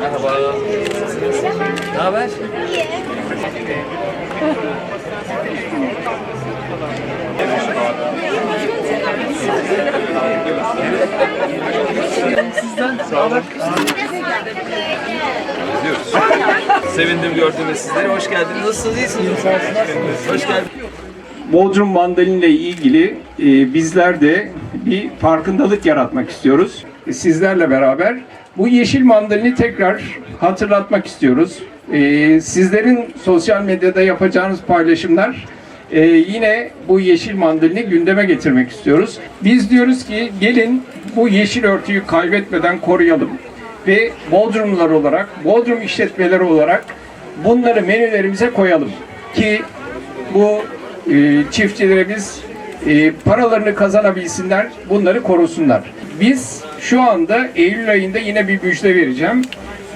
Merhaba. Ne haber? Sizden sağ Sevindim gördüğüme sizleri. Hoş geldiniz. Nasılsınız? İyisiniz? Hoş geldiniz. Bodrum Mandalina ile ilgili e, bizler de bir farkındalık yaratmak istiyoruz. E, Sizlerle beraber bu yeşil mandalini tekrar hatırlatmak istiyoruz. E, sizlerin sosyal medyada yapacağınız paylaşımlar e, yine bu yeşil mandalini gündeme getirmek istiyoruz. Biz diyoruz ki gelin bu yeşil örtüyü kaybetmeden koruyalım ve Bodrumlar olarak, Bodrum işletmeleri olarak bunları menülerimize koyalım ki bu e, çiftçilerimiz e, paralarını kazanabilsinler, bunları korusunlar. Biz şu anda Eylül ayında yine bir müjde vereceğim.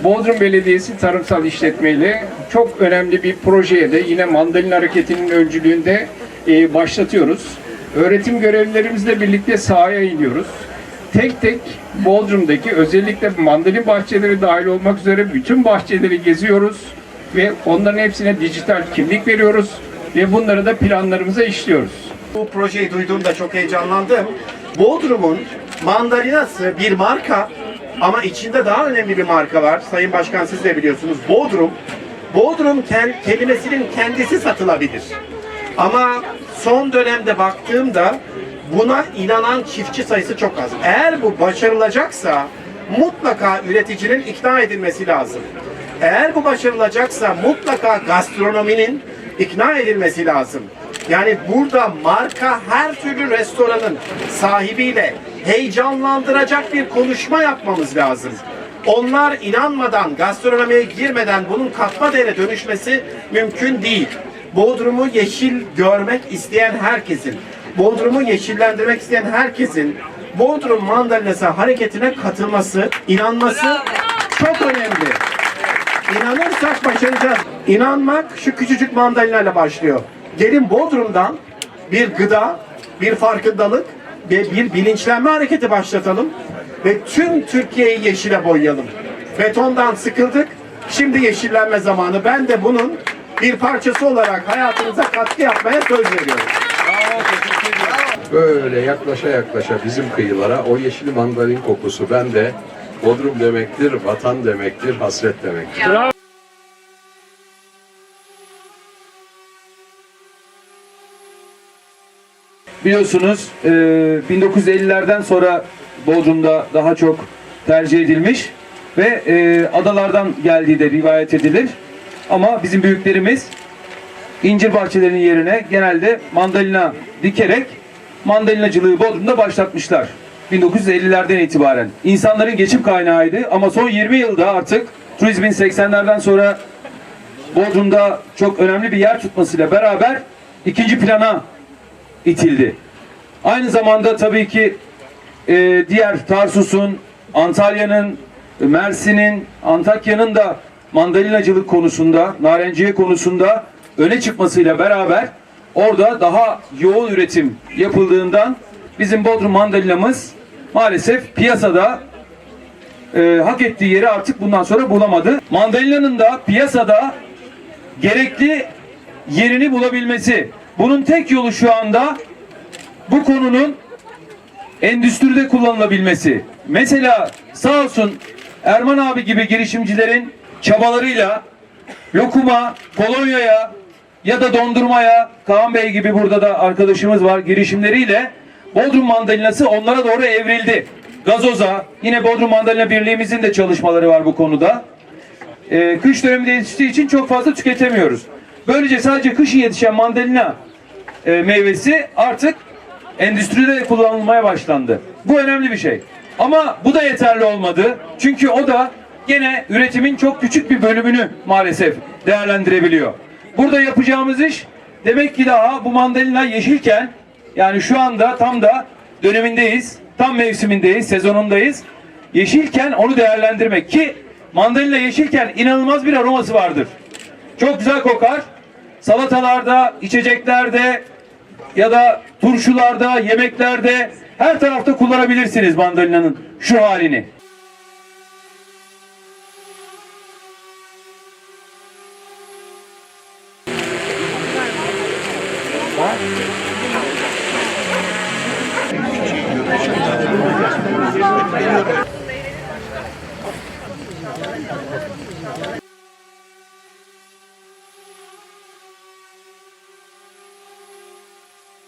Bodrum Belediyesi Tarımsal İşletme ile çok önemli bir projeye de yine Mandalina Hareketi'nin öncülüğünde e, başlatıyoruz. Öğretim görevlilerimizle birlikte sahaya iniyoruz. Tek tek Bodrum'daki özellikle mandalin bahçeleri dahil olmak üzere bütün bahçeleri geziyoruz ve onların hepsine dijital kimlik veriyoruz ve bunları da planlarımıza işliyoruz. Bu projeyi duyduğumda çok heyecanlandım. Bodrum'un mandalinası bir marka ama içinde daha önemli bir marka var. Sayın Başkan siz de biliyorsunuz. Bodrum. Bodrum kel- kelimesinin kendisi satılabilir. Ama son dönemde baktığımda buna inanan çiftçi sayısı çok az. Eğer bu başarılacaksa mutlaka üreticinin ikna edilmesi lazım. Eğer bu başarılacaksa mutlaka gastronominin ikna edilmesi lazım. Yani burada marka her türlü restoranın sahibiyle heyecanlandıracak bir konuşma yapmamız lazım. Onlar inanmadan, gastronomiye girmeden bunun katma değere dönüşmesi mümkün değil. Bodrum'u yeşil görmek isteyen herkesin, Bodrum'u yeşillendirmek isteyen herkesin Bodrum Mandalinası hareketine katılması, inanması çok önemli. İnanırsak başaracağız. İnanmak şu küçücük mandalinayla başlıyor. Gelin Bodrum'dan bir gıda, bir farkındalık ve bir bilinçlenme hareketi başlatalım. Ve tüm Türkiye'yi yeşile boyayalım. Betondan sıkıldık, şimdi yeşillenme zamanı. Ben de bunun bir parçası olarak hayatınıza katkı yapmaya söz veriyorum. Böyle yaklaşa yaklaşa bizim kıyılara o yeşil mandalin kokusu ben de Bodrum demektir, vatan demektir, hasret demektir. Biliyorsunuz e, 1950'lerden sonra Bodrum'da daha çok tercih edilmiş ve e, adalardan geldiği de rivayet edilir. Ama bizim büyüklerimiz incir bahçelerinin yerine genelde mandalina dikerek mandalinacılığı Bodrum'da başlatmışlar. 1950'lerden itibaren. İnsanların geçim kaynağıydı ama son 20 yılda artık turizmin 80'lerden sonra Bodrum'da çok önemli bir yer tutmasıyla beraber ikinci plana itildi. Aynı zamanda tabii ki e, diğer Tarsus'un, Antalya'nın, Mersin'in, Antakya'nın da mandalinacılık konusunda, narenciye konusunda öne çıkmasıyla beraber orada daha yoğun üretim yapıldığından bizim Bodrum mandalinamız maalesef piyasada e, hak ettiği yeri artık bundan sonra bulamadı. Mandalina'nın da piyasada gerekli yerini bulabilmesi. Bunun tek yolu şu anda bu konunun endüstride kullanılabilmesi. Mesela sağ olsun Erman abi gibi girişimcilerin çabalarıyla lokuma, kolonyaya ya da dondurmaya Kaan Bey gibi burada da arkadaşımız var girişimleriyle Bodrum mandalinası onlara doğru evrildi. Gazoza, yine Bodrum Mandalina Birliğimizin de çalışmaları var bu konuda. Ee, kış döneminde yetiştiği için çok fazla tüketemiyoruz. Böylece sadece kışın yetişen mandalina e, meyvesi artık endüstride de kullanılmaya başlandı. Bu önemli bir şey. Ama bu da yeterli olmadı. Çünkü o da gene üretimin çok küçük bir bölümünü maalesef değerlendirebiliyor. Burada yapacağımız iş demek ki daha bu mandalina yeşilken yani şu anda tam da dönemindeyiz. Tam mevsimindeyiz, sezonundayız. Yeşilken onu değerlendirmek ki mandalina yeşilken inanılmaz bir aroması vardır. Çok güzel kokar. Salatalarda, içeceklerde ya da turşularda, yemeklerde her tarafta kullanabilirsiniz mandalina'nın şu halini.